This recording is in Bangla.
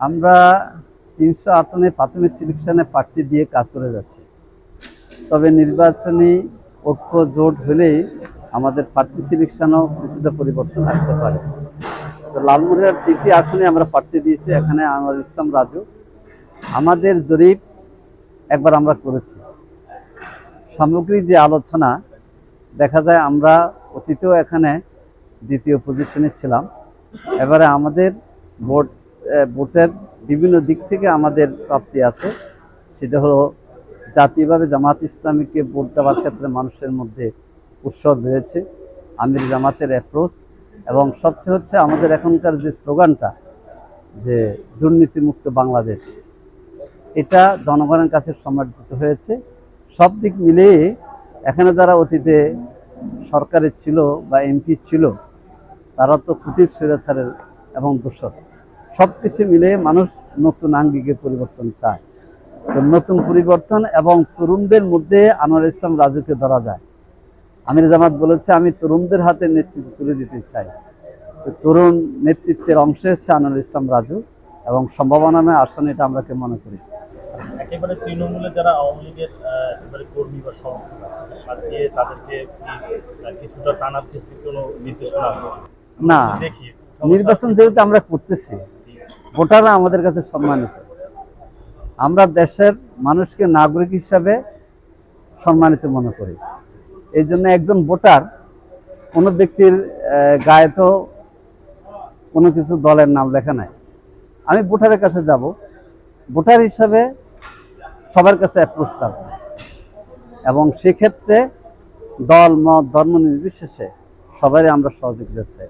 আমরা তিনশো আসনে প্রাথমিক সিলেকশনে প্রার্থী দিয়ে কাজ করে যাচ্ছি। তবে নির্বাচনী ঐক্য জোট হলেই আমাদের প্রার্থী সিলেকশনও কিছুটা পরিবর্তন আসতে পারে। তো লালমনিরহাট তিনটি আসনে আমরা প্রার্থী দিয়েছি, এখানে আনোয়ার ইসলাম রাজু। আমাদের জরিপ একবার আমরা করেছি। সামগ্রিক যে আলোচনা, দেখা যায় আমরা অতীতেও এখানে দ্বিতীয় পজিশনে ছিলাম। এবারে আমাদের ভোট ভোটের বিভিন্ন দিক থেকে আমাদের প্রাপ্তি আছে। সেটা হলো জাতীয়ভাবে জামাত ইসলামীকে ভোট দেওয়ার ক্ষেত্রে মানুষের মধ্যে উৎসব বেড়েছে আমির জামাতের অ্যাপ্রোচ এবং সবচেয়ে হচ্ছে আমাদের এখনকার যে স্লোগানটা, যে দুর্নীতিমুক্ত বাংলাদেশ, এটা জনগণের কাছে সমর্থিত হয়েছে। সব দিক মিলিয়ে এখানে যারা অতীতে সরকারে ছিল বা এমপি ছিল, তারা তো কুতির স্বৈরাচারের এবং দোষর। সব কিছু মিলে মানুষ নতুন আঙ্গিকে পরিবর্তন চায়। তো নতুন পরিবর্তন এবং তরুণদের মধ্যে আনোয়ার ইসলাম রাজুকে ধরা যায়। আমির জামাত বলেছে আমি তরুণদের হাতে নেতৃত্ব তুলে দিতে চাই। তো তরুণ নেতৃত্বের অংশে হচ্ছে আনোয়ার ইসলাম রাজু এবং সম্ভাবনা সম্ভাবনাময় আসন এটা আমরা কে মনে করি। একেবারে তৃণমূলে যারা আওয়ামী লীগের একেবারে কর্মী বা সমর্থক আছে তাদেরকে কিছুটা টানার ক্ষেত্রে কোনো নির্দেশনা আছে? না নির্বাচন যেহেতু আমরা করতেছি ভোটাররা আমাদের কাছে সম্মানিত। আমরা দেশের মানুষকে নাগরিক হিসাবে সম্মানিত মনে করি। এই জন্য একজন ভোটার কোনো ব্যক্তির গায়ে তো কোনো কিছু দলের নাম লেখা নাই। আমি ভোটারের কাছে যাব। ভোটার হিসাবে সবার কাছে অ্যাপ্রোচ রাখব। এবং সেক্ষেত্রে দল, মত, ধর্ম নির্বিশেষে সবারই আমরা সহযোগিতা চাই।